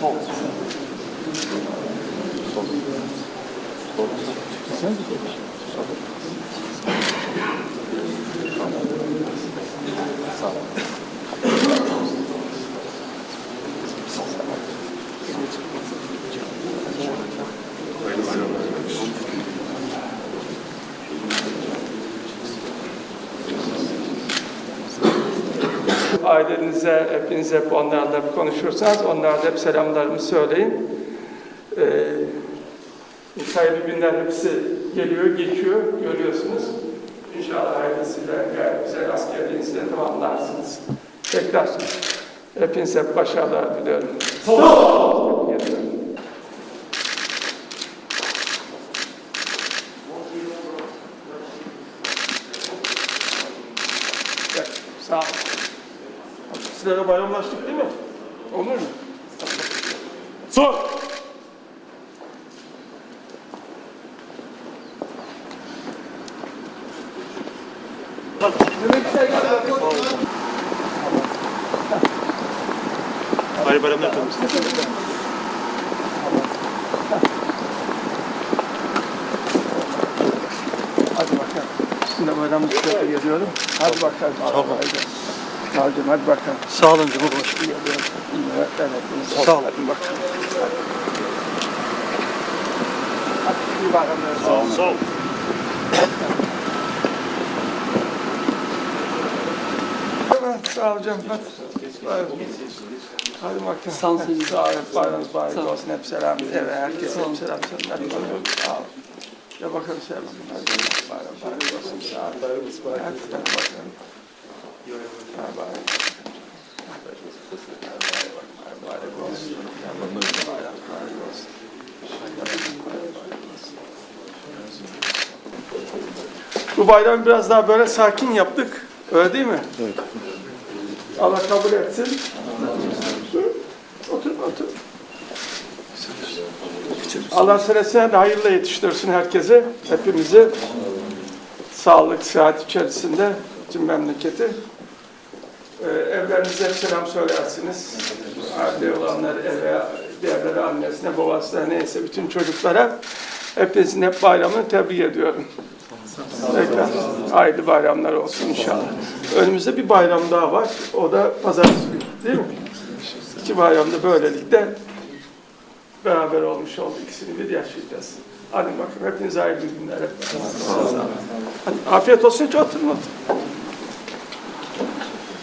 Sol. Sol. Sol. Sen de sol. Sağ ol. Sol. Sol. Ailenize, hepiniz hep onlarla bir konuşursanız onlara da hep selamlarımı söyleyin. Ee, sayılı günler hepsi geliyor, geçiyor, görüyorsunuz. İnşallah ailesiyle güzel askerliğinizi de tamamlarsınız. Tekrar hepinize hep başarılar diliyorum. Evet, Sağ olun. Sizlere bayramlaştık değil mi? Olur mu? Sor. Hayırlı bayramlar efendim. Hadi bakalım. Bayramı size geliyorum. Hadi bakalım. Sağ olun. Hadi, hadi bakalım. Sağ olun. Geliyorum. Evet, evet. Sağ olun. Hadi bakalım. Hadi iyi bayramlar. Sağ olun. Sağ olun. Sağ ol hocam. Hadi. Hadi. Bakalım. Sağ olun. Sağ olun. Bayramınız mübarek olsun. Hep selam. Evet, herkese hep selam. Hadi bakalım. Sağ ol. Ya bakalım selam. Hadi bayram mübarek olsun. Sağ ol. Hadi, hadi bakalım. Hadi bayram. Mübarek olsun. Bayram mübarek olsun. Bu bayramı biraz daha böyle sakin yaptık. Öyle değil mi? Evet. Allah kabul etsin. Otur, otur. Allah senesine de hayırla yetiştirsin herkese, hepimizi. Sağlık, sıhhat içerisinde tüm memleketi. Ee, evlerinize selam söylersiniz. Aile olanlar eve, diğerleri annesine, babasına neyse bütün çocuklara hepinizin hep bayramını tebrik ediyorum. Tekrar hayırlı bayramlar olsun inşallah. Önümüzde bir bayram daha var. O da pazartesi günü değil mi? İki bayramda böylelikle beraber olmuş olduk. İkisini bir yaşayacağız. Hadi bakalım hepinize hayırlı günler. Hadi, afiyet olsun. Hiç oturun oturun.